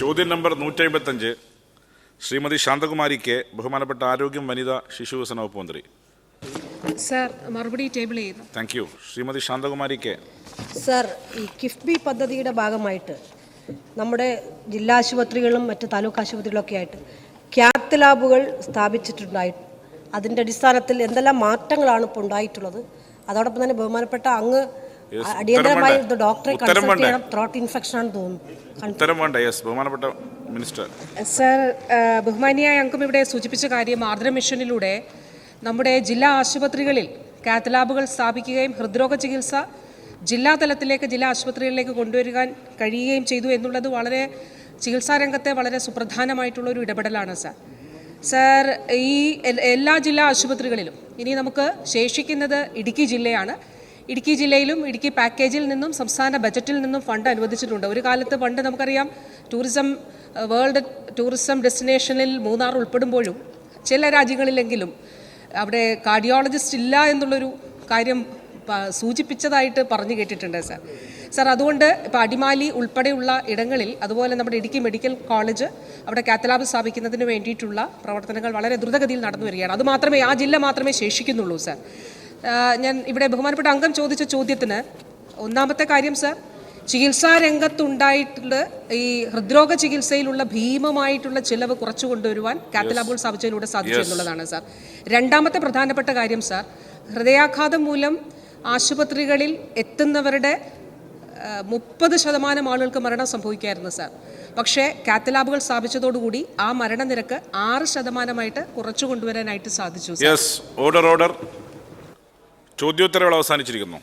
ചോദ്യം നമ്പർ നൂറ്റി അമ്പത്തഞ്ച് ശ്രീമതി ശാന്തകുമാരിക്ക് കെ ബഹുമാനപ്പെട്ട ആരോഗ്യം വനിത ശിശു വികസന വകുപ്പ് മന്ത്രി. സർ മറുപടി ടേബിൾ ചെയ്യുന്നു. താങ്ക് യു ശ്രീമതി ശാന്തകുമാരിക്ക്. സാർ സർ ഈ കിഫ്ബി പദ്ധതിയുടെ ഭാഗമായിട്ട് നമ്മുടെ ജില്ലാ ആശുപത്രികളും മറ്റ് താലൂക്ക് ആശുപത്രികളൊക്കെ ആയിട്ട് ക്യാത്ത് ലാബുകൾ സ്ഥാപിച്ചിട്ടുണ്ടായി അതിന്റെ അടിസ്ഥാനത്തിൽ എന്തെല്ലാം മാറ്റങ്ങളാണ് ഇപ്പോൾ ഉണ്ടായിട്ടുള്ളത്? അതോടൊപ്പം തന്നെ ബഹുമാനപ്പെട്ട അങ്ങ് അടിയന്തരമായി ഡോക്ടറെ കൺസൾട്ട് ചെയ്യണം. ത്രോട്ട് ഇൻഫെക്ഷൻ ആണെന്ന് തോന്നുന്നു. ഉത്തരം വേണ്ട. യെസ് ബഹുമാനപ്പെട്ട മിനിസ്റ്റർ. സർ ബഹുമാനിയായ അംഗം ഇവിടെ സൂചിപ്പിച്ച കാര്യം ആർദ്ര മിഷനിലൂടെ നമ്മുടെ ജില്ലാ ആശുപത്രികളിൽ കാത്ത് ലാബുകൾ സ്ഥാപിക്കുകയും ഹൃദ്രോഗ ചികിത്സ ജില്ലാ തലത്തിലേക്ക് ജില്ലാ ആശുപത്രികളിലേക്ക് കൊണ്ടുവരുവാൻ കഴിയുകയും ചെയ്തു എന്നുള്ളത് വളരെ ചികിത്സാ രംഗത്തെ വളരെ സുപ്രധാനമായിട്ടുള്ള ഒരു ഇടപെടലാണ് സാർ. സാർ ഈ എല്ലാ ജില്ലാ ആശുപത്രികളിലും ഇനി നമുക്ക് ശേഷിക്കുന്നത് ഇടുക്കി ജില്ലയാണ്. ഇടുക്കി ജില്ലയിലും ഇടുക്കി പാക്കേജിൽ നിന്നും സംസ്ഥാന ബജറ്റിൽ നിന്നും ഫണ്ട് അനുവദിച്ചിട്ടുണ്ട്. ഒരു കാലത്ത് പണ്ട് നമുക്കറിയാം ടൂറിസം വേൾഡ് ടൂറിസം ഡെസ്റ്റിനേഷനിൽ മൂന്നാർ ഉൾപ്പെടുമ്പോഴും ചില രാജ്യങ്ങളിലെങ്കിലും അവിടെ കാർഡിയോളജിസ്റ്റ് ഇല്ല എന്നുള്ളൊരു കാര്യം സൂചിപ്പിച്ചതായിട്ട് പറഞ്ഞു കേട്ടിട്ടുണ്ട് സാർ. സാർ അതുകൊണ്ട് ഇപ്പോൾ അടിമാലി ഉൾപ്പെടെയുള്ള ഇടങ്ങളിൽ അതുപോലെ നമ്മുടെ ഇടുക്കി മെഡിക്കൽ കോളേജ് അവിടെ കാത്തലാബ് സ്ഥാപിക്കുന്നതിന് വേണ്ടിയിട്ടുള്ള പ്രവർത്തനങ്ങൾ വളരെ ദ്രുതഗതിയിൽ നടന്നു വരികയാണ്. അത് മാത്രമേ ആ ജില്ല മാത്രമേ ശേഷിക്കുന്നുള്ളൂ സാർ. ഞാൻ ഇവിടെ ബഹുമാനപ്പെട്ട അംഗം ചോദിച്ച ചോദ്യത്തിന് ഒന്നാമത്തെ കാര്യം സർ ചികിത്സാ രംഗത്തുണ്ടായിട്ടുള്ള ഈ ഹൃദ്രോഗ ചികിത്സയിലുള്ള ഭീമമായിട്ടുള്ള ചിലവ് കുറച്ചു കൊണ്ടുവരുവാൻ കാത്തലാബോൾ സ്ഥാപിച്ചതിലൂടെ സാധിച്ചു എന്നുള്ളതാണ് സാർ. രണ്ടാമത്തെ പ്രധാനപ്പെട്ട കാര്യം സാർ ഹൃദയാഘാതം മൂലം ആശുപത്രികളിൽ എത്തുന്നവരുടെ മുപ്പത് ശതമാനം ആളുകൾക്ക് മരണം സംഭവിക്കായിരുന്നു സാർ. പക്ഷേ കാത്തലാബുകൾ സ്ഥാപിച്ചതോടുകൂടി ആ മരണനിരക്ക് ആറ് ശതമാനമായിട്ട് കുറച്ചു കൊണ്ടുവരാനായിട്ട് സാധിച്ചു ഓർഡർ ഓർഡർ ചോദ്യോത്തരവേള അവസാനിച്ചിരിക്കുന്നു.